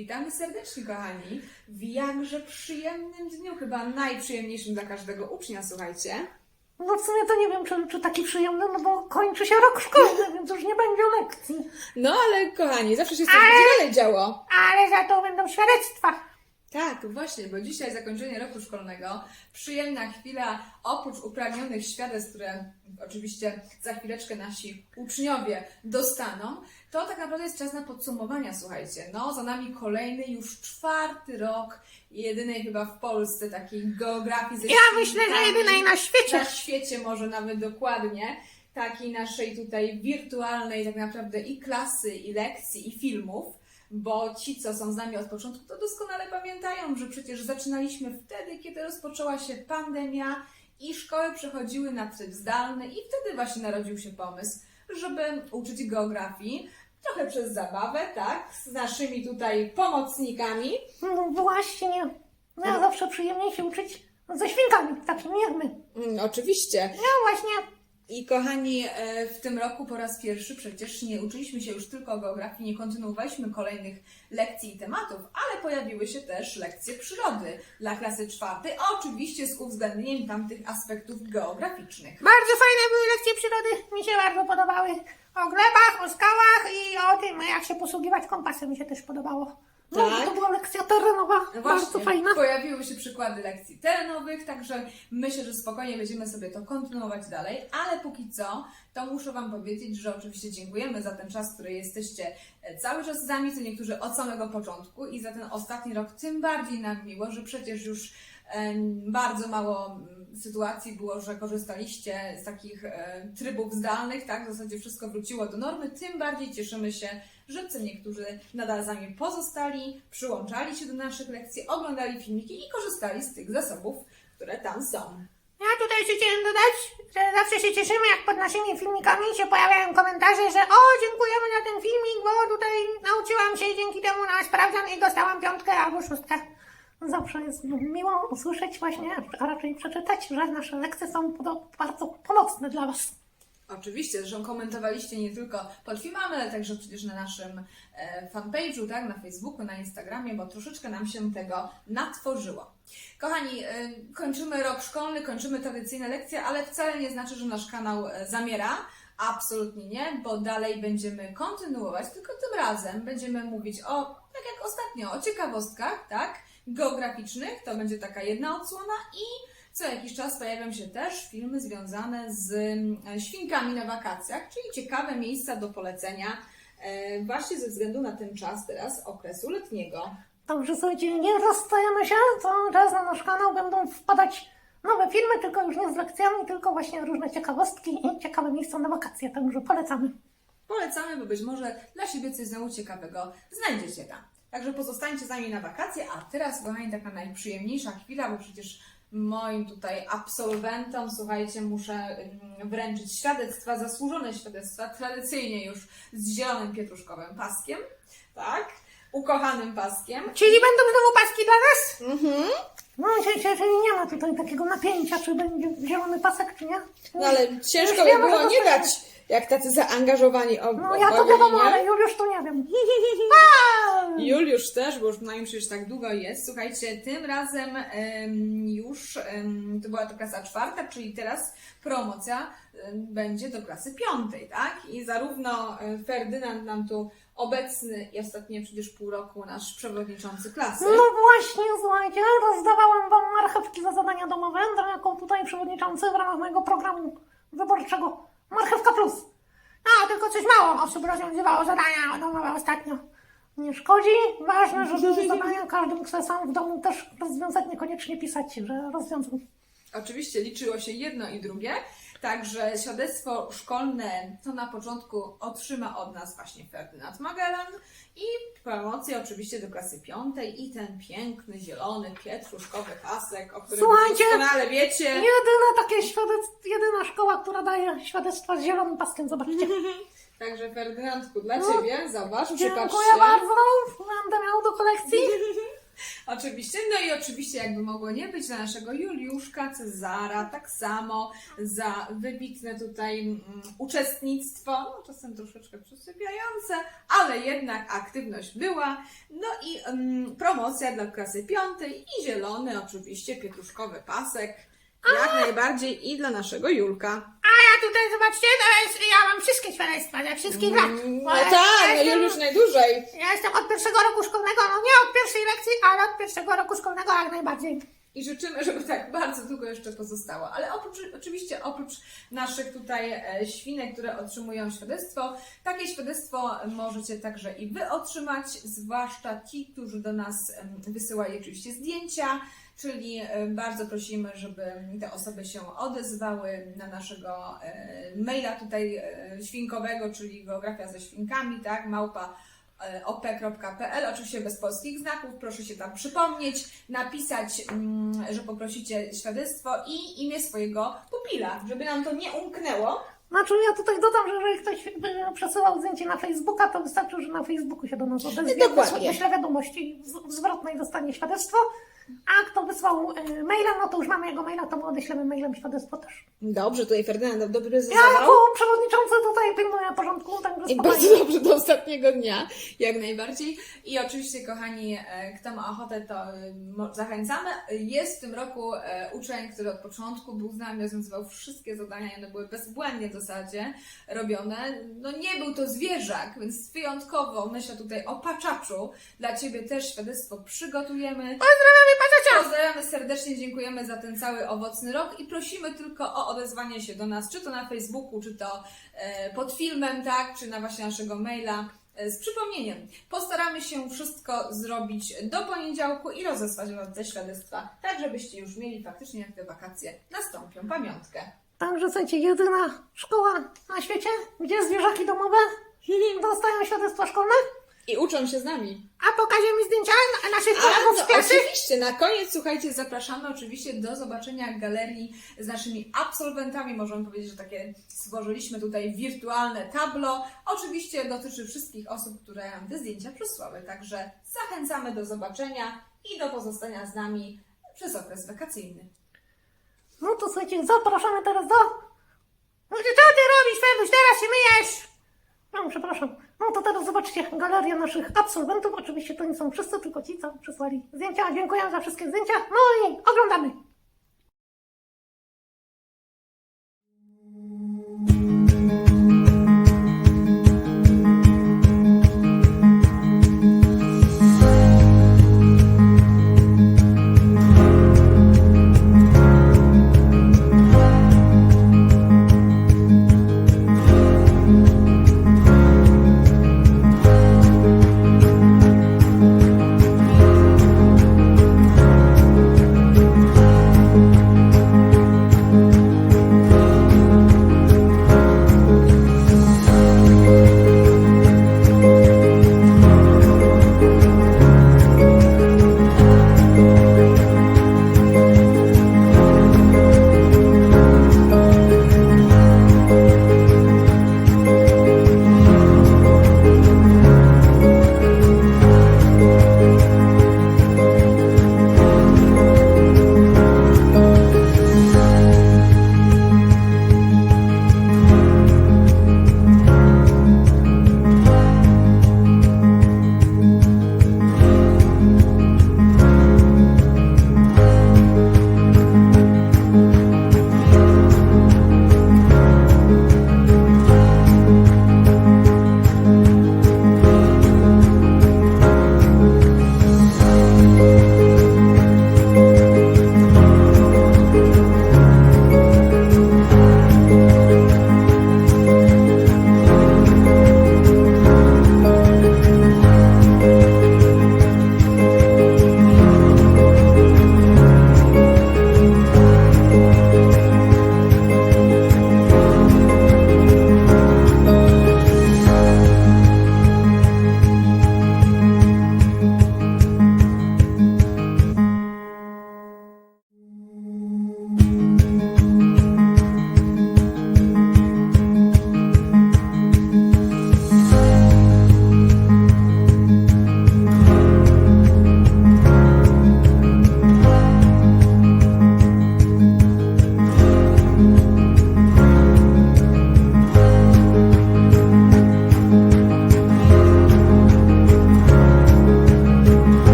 Witamy serdecznie, kochani, w jakże przyjemnym dniu, chyba najprzyjemniejszym dla każdego ucznia, słuchajcie. No w sumie to nie wiem, czy, czy taki przyjemny, no bo kończy się rok szkolny, więc już nie będzie lekcji. No ale kochani, zawsze się coś Ale- będzie dalej działo. Ale za to będą świadectwa. Tak, właśnie, bo dzisiaj zakończenie roku szkolnego, przyjemna chwila, oprócz upragnionych świadectw, które oczywiście za chwileczkę nasi uczniowie dostaną, to tak naprawdę jest czas na podsumowania, słuchajcie. No, za nami kolejny, już czwarty rok, jedynej chyba w Polsce takiej geografii ze Ja myślę, że jedynej na świecie. na świecie może nawet dokładnie, takiej naszej tutaj wirtualnej tak naprawdę i klasy, i lekcji, i filmów, bo ci, co są z nami od początku, to doskonale pamiętają, że przecież zaczynaliśmy wtedy, kiedy rozpoczęła się pandemia i szkoły przechodziły na tryb zdalny i wtedy właśnie narodził się pomysł, żeby uczyć geografii trochę przez zabawę, tak, z naszymi tutaj pomocnikami, No właśnie. No ja zawsze przyjemniej się uczyć ze świnkami, takimi jak my. Mm, oczywiście, No właśnie. I kochani, e, w tym roku po raz pierwszy przecież nie uczyliśmy się już tylko geografii, nie kontynuowaliśmy kolejnych lekcji i tematów, ale pojawiły się też lekcje przyrody dla klasy czwartej, oczywiście z uwzględnieniem tamtych aspektów geograficznych. Bardzo fajne były lekcje przyrody, mi się bardzo podobały. O glebach, o skałach i o tym, jak się posługiwać kompasem mi się też podobało. No, Tak? to była lekcja terenowa, No bardzo fajna. pojawiły się przykłady lekcji terenowych, także myślę, że spokojnie będziemy sobie to kontynuować dalej, ale póki co, to muszę Wam powiedzieć, że oczywiście dziękujemy za ten czas, który jesteście e, cały czas z nami, co niektórzy od samego początku i za ten ostatni rok tym bardziej nam miło, że przecież już em, bardzo mało sytuacji było, że korzystaliście z takich e, trybów zdalnych, tak? W zasadzie wszystko wróciło do normy, tym bardziej cieszymy się, co niektórzy nadal z nami pozostali, przyłączali się do naszych lekcji, oglądali filmiki i korzystali z tych zasobów, które tam są. Ja tutaj jeszcze chciałem dodać, że zawsze się cieszymy, jak pod naszymi filmikami się pojawiają komentarze, że o, dziękujemy za ten filmik, bo tutaj nauczyłam się dzięki temu na sprawdzian i dostałam piątkę albo szóstkę. Zawsze jest miło usłyszeć właśnie, a raczej przeczytać, że nasze lekcje są bardzo pomocne dla Was. Oczywiście, że komentowaliście nie tylko pod filmami, ale także przecież na naszym e, fanpage'u, tak, na Facebooku, na Instagramie, bo troszeczkę nam się tego natworzyło. Kochani, e, kończymy rok szkolny, kończymy tradycyjne lekcje, ale wcale nie znaczy, że nasz kanał e, zamiera. Absolutnie nie, bo dalej będziemy kontynuować, tylko tym razem będziemy mówić o, tak jak ostatnio, o ciekawostkach, tak, geograficznych, to będzie taka jedna odsłona i co jakiś czas pojawią się też filmy związane z e, świnkami na wakacjach, czyli ciekawe miejsca do polecenia, e, właśnie ze względu na ten czas teraz okresu letniego. Także słuchajcie, nie rozstajemy się, cały czas na nasz kanał będą wpadać nowe filmy, tylko już nie z lekcjami, tylko właśnie różne ciekawostki i ciekawe miejsca na wakacje, także polecamy. Polecamy, bo być może dla siebie coś znowu ciekawego znajdziecie tam. Także pozostańcie z nami na wakacje, a teraz, kochani, taka najprzyjemniejsza chwila, bo przecież moim tutaj absolwentom, słuchajcie, muszę mm, wręczyć świadectwa, zasłużone świadectwa, tradycyjnie już z zielonym pietruszkowym paskiem, tak? Ukochanym paskiem. Czyli będą znowu paski dla nas? No, czyli, czyli nie ma tutaj takiego napięcia, czy będzie zielony pasek, czy nie. No ale ciężko by było nie dać, jak tacy zaangażowani ob- No ja to wiadomo, nie? ale Juliusz to nie wiem. Juliusz też, bo już na nim przecież tak długo jest. Słuchajcie, tym razem em, już em, to była to klasa czwarta, czyli teraz promocja em, będzie do klasy piątej, tak? I zarówno Ferdynand nam tu obecny i ostatnie przecież pół roku nasz przewodniczący klasy. No właśnie, słuchajcie, rozdawałam wam marchewki za zadania domowe, jako tutaj przewodniczący w ramach mojego programu wyborczego Marchewka Plus. No, tylko coś mało osób rozwiązywało zadania domowe ostatnio. Nie szkodzi, ważne, żeby zadania każdy chce sam w domu też rozwiązać, niekoniecznie pisać, że rozwiązał. Oczywiście liczyło się jedno i drugie, także świadectwo szkolne to na początku otrzyma od nas właśnie Ferdynand Magellan i promocję oczywiście do klasy piątej i ten piękny, zielony, pietruszkowy pasek, o którym Słuchajcie, doskonale wiecie. Jedyna takie świadectwo, jedyna szkoła, która daje świadectwa z zielonym paskiem, zobaczcie. Także Ferdynandku, dla No, Ciebie, zobacz, przypatrz Dziękuję się. bardzo, będę miał do kolekcji. Oczywiście, no i oczywiście jakby mogło nie być, dla naszego Juliuszka, Cezara, tak samo za wybitne tutaj mm, uczestnictwo, no czasem troszeczkę przysypiające, ale jednak aktywność była. No i mm, promocja dla klasy piątej i zielony oczywiście pietruszkowy pasek, jak najbardziej i dla naszego Julka. A ja tutaj, zobaczcie, to jest, ja mam wszystkie świadectwa ze wszystkich lat. Mm, Bo No ja- tak, ja no jestem- Juliusz najdłużej. Ja jestem od pierwszego roku szkolnego, no nie od pierwszej lekcji, ale od pierwszego roku szkolnego jak najbardziej. I życzymy, żeby tak bardzo długo jeszcze pozostało. Ale oprócz, oczywiście oprócz naszych tutaj e, świnek, które otrzymują świadectwo, takie świadectwo możecie także i Wy otrzymać, zwłaszcza ci, którzy do nas em, wysyłali oczywiście zdjęcia, czyli e, bardzo prosimy, żeby te osoby się odezwały na naszego e, maila tutaj e, świnkowego, czyli geografia ze świnkami, tak, małpa op.pl, oczywiście bez polskich znaków, proszę się tam przypomnieć, napisać, mm, że poprosicie świadectwo i imię swojego pupila, żeby nam to nie umknęło. Znaczy ja tutaj dodam, że jeżeli ktoś przesyłał zdjęcie na Facebooka, to wystarczy, że na Facebooku się do nas odezwie, Dokładnie. wyśle wiadomości zwrotnej dostanie świadectwo, a kto wysłał e, maila, no to już mamy jego maila, to my odeślemy mailem świadectwo też. Dobrze, tutaj Ferdynand dobry Ja jako przewodniczący tutaj pilnuję porządku, także I spokojnie. bardzo dobrze do ostatniego dnia, jak najbardziej. I oczywiście, kochani, e, kto ma ochotę, to e, mo- zachęcamy. Jest w tym roku e, uczeń, który od początku był z nami, rozwiązywał wszystkie zadania i one były bezbłędnie w zasadzie robione. No nie był to zwierzak, więc wyjątkowo myślę tutaj o paczaczu. Dla Ciebie też świadectwo przygotujemy. Paczacia! Pozdrawiamy serdecznie, dziękujemy za ten cały owocny rok i prosimy tylko o odezwanie się do nas, czy to na Facebooku, czy to e, pod filmem, tak, czy na właśnie naszego maila e, z przypomnieniem. Postaramy się wszystko zrobić do poniedziałku i rozesłać Wam te świadectwa, tak żebyście już mieli faktycznie, jak te wakacje nastąpią, pamiątkę. Także słuchajcie, jedyna szkoła na świecie, gdzie zwierzaki domowe dostają świadectwa szkolne, I uczą się z nami. a pokażę mi zdjęcia na- naszych kolegów z klasy. oczywiście, na koniec, słuchajcie, zapraszamy oczywiście do zobaczenia galerii z naszymi absolwentami. Możemy powiedzieć, że takie stworzyliśmy tutaj wirtualne tablo. Oczywiście dotyczy wszystkich osób, które nam te zdjęcia przysłały. Także zachęcamy do zobaczenia i do pozostania z nami przez okres wakacyjny. No to słuchajcie, zapraszamy teraz do... No to co ty robisz, Feduś? Teraz się myjesz! No, przepraszam. No to teraz zobaczcie galerię naszych absolwentów. Oczywiście to nie są wszyscy, tylko ci, co przysłali zdjęcia. Dziękuję za wszystkie zdjęcia. No i oglądamy.